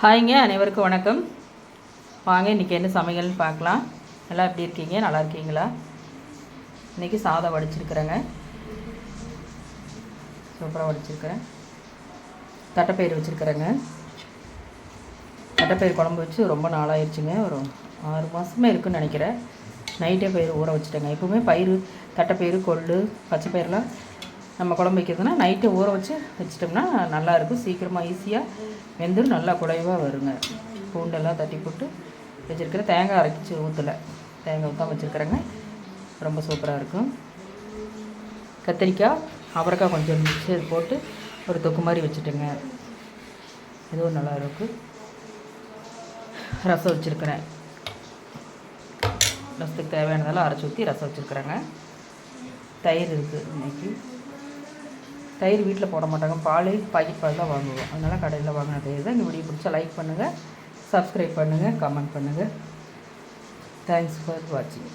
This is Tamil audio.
ஹாய்ங்க அனைவருக்கும் வணக்கம். வாங்க இன்றைக்கி என்ன சமையல்னு பார்க்கலாம். எல்லாம் எப்படி இருக்கீங்க? நல்லா இருக்கீங்களா? இன்றைக்கி சாதம் வடிச்சிருக்கிறேங்க. சூப்பராக வடிச்சிருக்கிறேன். தட்டைப்பயிறு வச்சுருக்கிறேங்க. தட்டைப்பயிறு குழம்பு வச்சு ரொம்ப நாளாயிருச்சுங்க. ஒரு ஆறு மாதமே இருக்குன்னு நினைக்கிறேன். நைட்டே பயிர் ஊற வச்சுட்டேங்க. எப்பவுமே பயிறு தட்டைப்பயிர் கொள்ளு பச்சை பயிரெலாம் நம்ம குழம்பு வைக்கிறதுனா நைட்டு ஊற வச்சு வச்சிட்டோம்னா நல்லாயிருக்கும். சீக்கிரமாக ஈஸியாக வெந்துடும் நல்லா குழைவாக வருங்க. பூண்டெல்லாம் தட்டி போட்டு வச்சுருக்கிற தேங்காய் அரைச்சி ஊற்றலை தேங்காய் ஊற்றாம வச்சுருக்குறேங்க. ரொம்ப சூப்பராக இருக்கும். கத்திரிக்காய் அவரைக்காய் கொஞ்சம் மிக்சி போட்டு ஒரு தொக்கு மாதிரி வச்சுட்டுங்க. இதுவும் நல்லா இருக்கும் ரசம் வச்சுருக்கிறேன். ரசத்துக்கு தேவையானதெல்லாம் அரைச்சி ஊற்றி ரசம் வச்சுருக்குறேங்க. தயிர் இருக்குது இன்றைக்கி தயிர் வீட்டில் போட மாட்டாங்க. பால் பாக்கெட் பால் தான் வாங்குவோம். அதனால் கடையில் வாங்கின தயிர் தான். இந்த வீடியோ பிடிச்சா லைக் பண்ணுங்கள் சப்ஸ்கிரைப் பண்ணுங்கள் கமெண்ட் பண்ணுங்கள் தேங்க்ஸ் ஃபார் வாட்சிங்